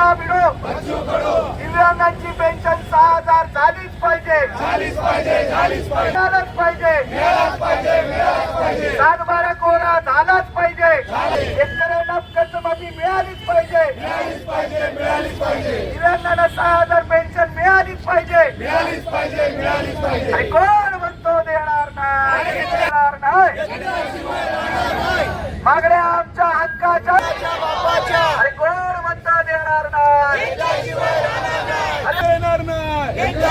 बच्चा BDO दिव्यांगांची pension सहा हजार झालीच पाहिजे. मिळालंच पाहिजे. सात बारा कोरा झालाच पाहिजे. शेतकऱ्यांना कर्जमाफी मिळालीच पाहिजे. दिव्यांगांना सहा हजार पेन्शन मिळालीच पाहिजे. आणि कोण म्हणतो देणार नाही. देणार नाही. मागण्या आमच्या हक्काच्या अरे कोण म्हणतो देणार नाही अरे देणार नाही कोण म्हणतं देणार नाही कोण म्हणतं देणार आणि कुणाचा बापाचा? दिव्यांगाची पेन्शन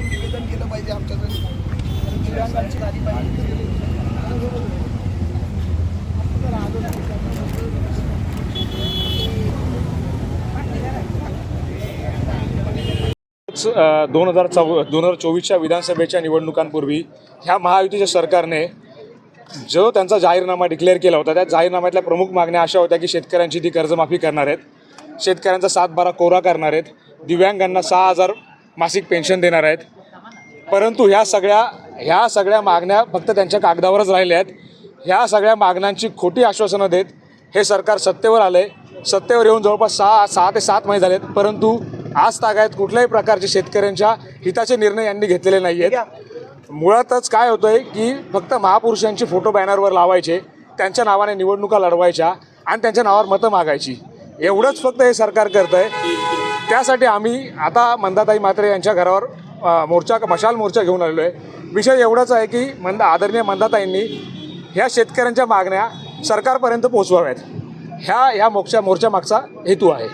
निवेदन केलं पाहिजे आमच्याकडे. दिव्यांगांची दोन हजार चौ दोन हजार चोवीसच्या विधानसभेच्या निवडणुकांपूर्वी ह्या महायुतीच्या सरकारने जो त्यांचा जाहीरनामा डिक्लेअर केला होता त्या जाहीरनाम्यातल्या प्रमुख मागण्या अशा होत्या की शेतकऱ्यांची ती कर्जमाफी करणार आहेत. शेतकऱ्यांचा सात बारा कोरा करणार आहेत. दिव्यांगांना सहा हजार मासिक पेन्शन देणार आहेत. परंतु ह्या सगळ्या ह्या सगळ्या मागण्या फक्त त्यांच्या कागदावरच राहिल्या आहेत. ह्या सगळ्या मागण्यांची खोटी आश्वासनं देत हे सरकार सत्तेवर आलं आहे सत्तेवर येऊन जवळपास सहा सहा ते सात महिने झालेत. परंतु आज तागायत कुठल्याही प्रकारचे शेतकऱ्यांच्या हिताचे निर्णय यांनी घेतलेले नाही आहेत मुळातच काय होतं आहे की फक्त महापुरुषांचे फोटो बॅनरवर लावायचे त्यांच्या नावाने निवडणुका लढवायच्या आणि त्यांच्या नावावर मतं मागायची. एवढंच फक्त हे सरकार करतं आहे त्यासाठी आम्ही आता मंदाताई मात्रे यांच्या घरावर मोर्चा मशाल मोर्चा घेऊन आलेलो आहे. विषय एवढाच आहे की मंदा आदरणीय मंदाताईंनी ह्या शेतकऱ्यांच्या मागण्या सरकारपर्यंत पोहोचवाव्यात. ह्या ह्या मोर्चा मोर्चा मागचा हेतू आहे.